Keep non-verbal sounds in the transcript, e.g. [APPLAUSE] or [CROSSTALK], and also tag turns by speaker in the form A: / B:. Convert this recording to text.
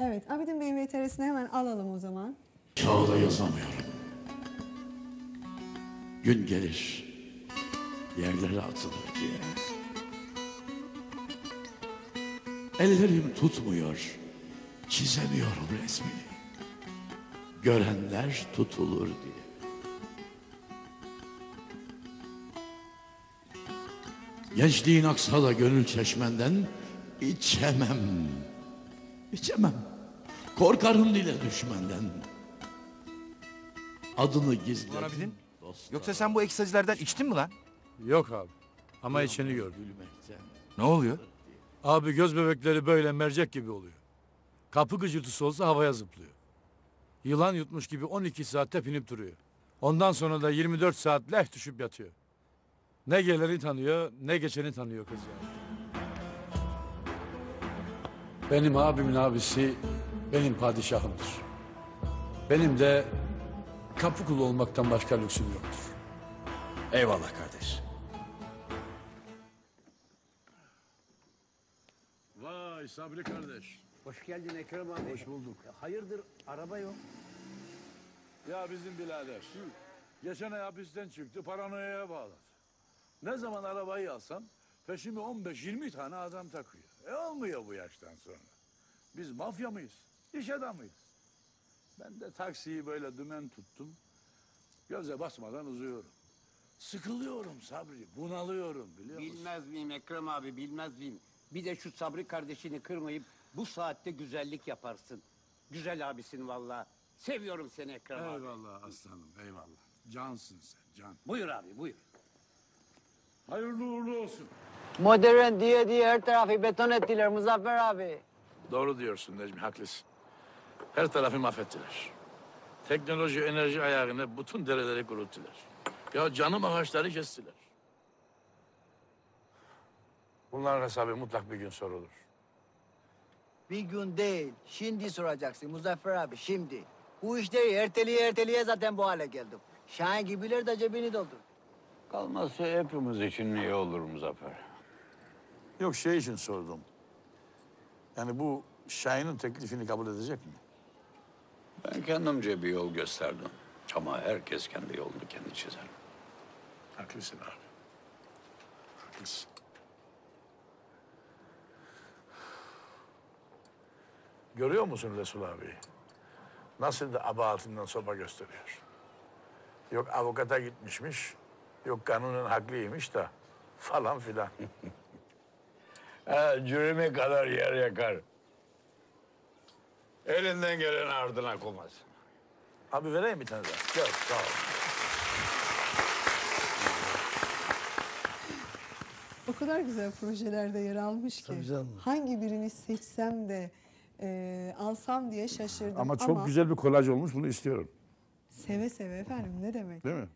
A: Evet, Abidin Bey'in VTR'sini hemen alalım o zaman.
B: Kağıda yazamıyorum. Gün gelir, yerlere atılır diye. Ellerim tutmuyor, çizemiyorum resmini. Görenler tutulur diye. Gençliğin aksa da gönül çeşmenden içemem. İçemem. Korkarım dile düşmenden. Adını gizledim. Dostlar
C: Yoksa sen bu ekstazilerden içtin mi lan?
D: Yok abi. Ama içini gördüm.
B: gülmekten.
C: Ne oluyor?
D: Abi göz bebekleri böyle mercek gibi oluyor. Kapı gıcırtısı olsa havaya zıplıyor. Yılan yutmuş gibi 12 saat tepinip duruyor. Ondan sonra da 24 saat lef düşüp yatıyor. Ne geleni tanıyor ne geçeni tanıyor kız yani. Benim abimin abisi benim padişahımdır. Benim de kapı kulu olmaktan başka lüksüm yoktur.
E: Eyvallah kardeş.
B: Vay Sabri kardeş.
F: Hoş geldin Ekrem abi. Hoş bulduk. Hayırdır araba yok.
D: Ya bizim birader. Geçen ay hapisten çıktı paranoyaya bağladı. Ne zaman arabayı alsam peşime 15-20 tane adam takıyor. E olmuyor bu yaştan sonra. Biz mafya mıyız? İş adamıyız. Ben de taksiyi böyle dümen tuttum. Göze basmadan uzuyorum. Sıkılıyorum Sabri, bunalıyorum biliyor musun?
F: Bilmez miyim Ekrem abi bilmez miyim? Bir de şu Sabri kardeşini kırmayıp bu saatte güzellik yaparsın. Güzel abisin valla. Seviyorum seni Ekrem abi.
D: Eyvallah aslanım, eyvallah. Cansın sen, can.
F: Buyur abi buyur.
D: Hayırlı uğurlu olsun.
G: Modern diye diye her tarafı beton ettiler Muzaffer abi.
D: Doğru diyorsun Necmi, haklısın. Her tarafı mahvettiler. Teknoloji, enerji ayağına bütün dereleri kuruttular. Ya canım ağaçları kestiler. Bunların hesabı mutlak bir gün sorulur.
G: Bir gün değil, şimdi soracaksın Muzaffer abi, şimdi. Bu işleri erteleye erteleye zaten bu hale geldik. Şahin gibiler de cebini doldur.
E: Kalması hepimiz için iyi olur Muzaffer.
D: Yok şey için sordum. Yani bu Şahin'in teklifini kabul edecek mi?
E: Ben kendimce bir yol gösterdim. Ama herkes kendi yolunu kendi çizer.
D: Haklısın abi. Haklısın. Görüyor musun Resul abi? Nasıl da aba altından sopa gösteriyor. Yok avukata gitmişmiş, yok kanunun haklıymış da falan filan. [LAUGHS]
E: Ha, cüremi kadar yer yakar. Elinden gelen ardına koymaz.
D: Abi vereyim bir tane daha. Gel, sağ ol.
A: O kadar güzel projelerde yer almış ki. Hangi birini seçsem de e, alsam diye şaşırdım.
H: Ama çok güzel bir kolaj olmuş bunu istiyorum.
A: Seve seve efendim ne demek.
H: Değil mi?